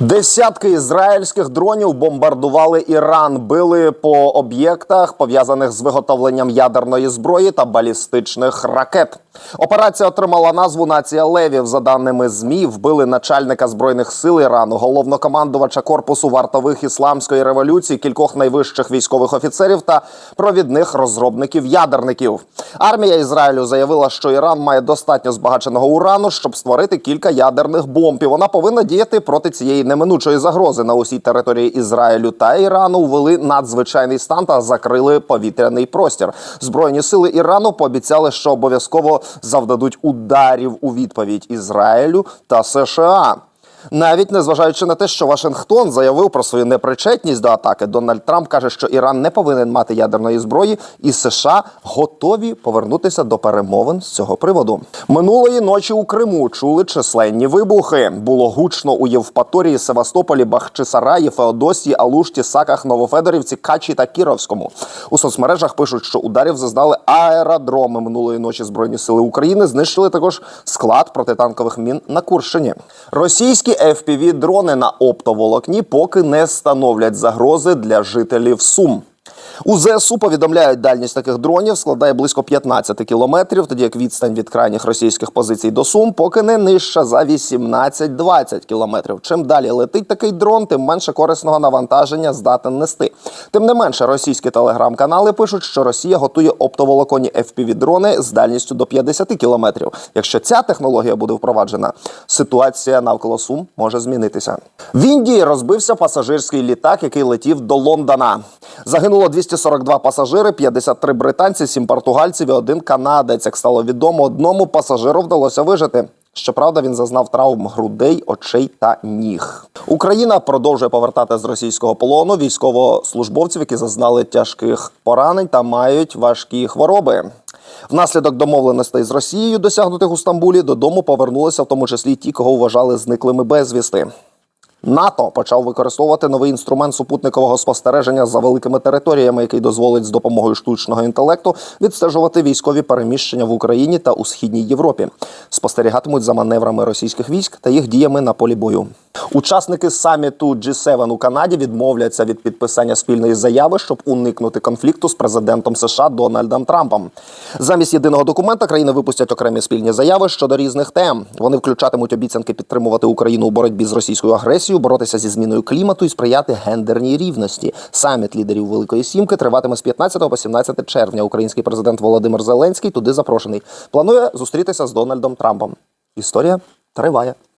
Десятки ізраїльських дронів бомбардували Іран, били по об'єктах, пов'язаних з виготовленням ядерної зброї та балістичних ракет. Операція отримала назву Нація Левів. За даними змі, вбили начальника збройних сил Ірану, головнокомандувача корпусу вартових ісламської революції, кількох найвищих військових офіцерів та провідних розробників ядерників. Армія Ізраїлю заявила, що Іран має достатньо збагаченого урану, щоб створити кілька ядерних бомб. І вона повинна діяти проти цієї неминучої загрози на усій території Ізраїлю та Ірану. Ввели надзвичайний стан та закрили повітряний простір. Збройні сили Ірану пообіцяли, що обов'язково завдадуть ударів у відповідь Ізраїлю та США. Навіть незважаючи на те, що Вашингтон заявив про свою непричетність до атаки, Дональд Трамп каже, що Іран не повинен мати ядерної зброї, і США готові повернутися до перемовин з цього приводу. Минулої ночі у Криму чули численні вибухи. Було гучно у Євпаторії, Севастополі, Бахчисараї, Феодосії, Алушті, Саках, Новофедорівці, Качі та Кіровському. У соцмережах пишуть, що ударів зазнали аеродроми минулої ночі. Збройні сили України знищили також склад протитанкових мін на Курщині. Російські fpv дрони на оптоволокні поки не становлять загрози для жителів Сум. У ЗСУ повідомляють, дальність таких дронів складає близько 15 кілометрів, тоді як відстань від крайніх російських позицій до Сум поки не нижча за 18-20 кілометрів. Чим далі летить такий дрон, тим менше корисного навантаження здатен нести. Тим не менше, російські телеграм-канали пишуть, що Росія готує оптоволоконні fpv дрони з дальністю до 50 кілометрів. Якщо ця технологія буде впроваджена, ситуація навколо Сум може змінитися. В Індії розбився пасажирський літак, який летів до Лондона. Загинуло 242 пасажири, 53 британці, 7 португальців і один канадець. Як стало відомо, одному пасажиру вдалося вижити. Щоправда, він зазнав травм грудей, очей та ніг. Україна продовжує повертати з російського полону військовослужбовців, які зазнали тяжких поранень та мають важкі хвороби. Внаслідок домовленостей з Росією, досягнутих у Стамбулі, додому повернулися в тому числі ті, кого вважали зниклими безвісти. НАТО почав використовувати новий інструмент супутникового спостереження за великими територіями, який дозволить з допомогою штучного інтелекту відстежувати військові переміщення в Україні та у східній Європі. Спостерігатимуть за маневрами російських військ та їх діями на полі бою. Учасники саміту G7 у Канаді відмовляться від підписання спільної заяви, щоб уникнути конфлікту з президентом США Дональдом Трампом. Замість єдиного документа країни випустять окремі спільні заяви щодо різних тем. Вони включатимуть обіцянки підтримувати Україну у боротьбі з російською агресією, боротися зі зміною клімату і сприяти гендерній рівності. Саміт лідерів Великої Сімки триватиме з 15 по 17 червня. Український президент Володимир Зеленський туди запрошений. Планує зустрітися з Дональдом Трампом. Історія триває.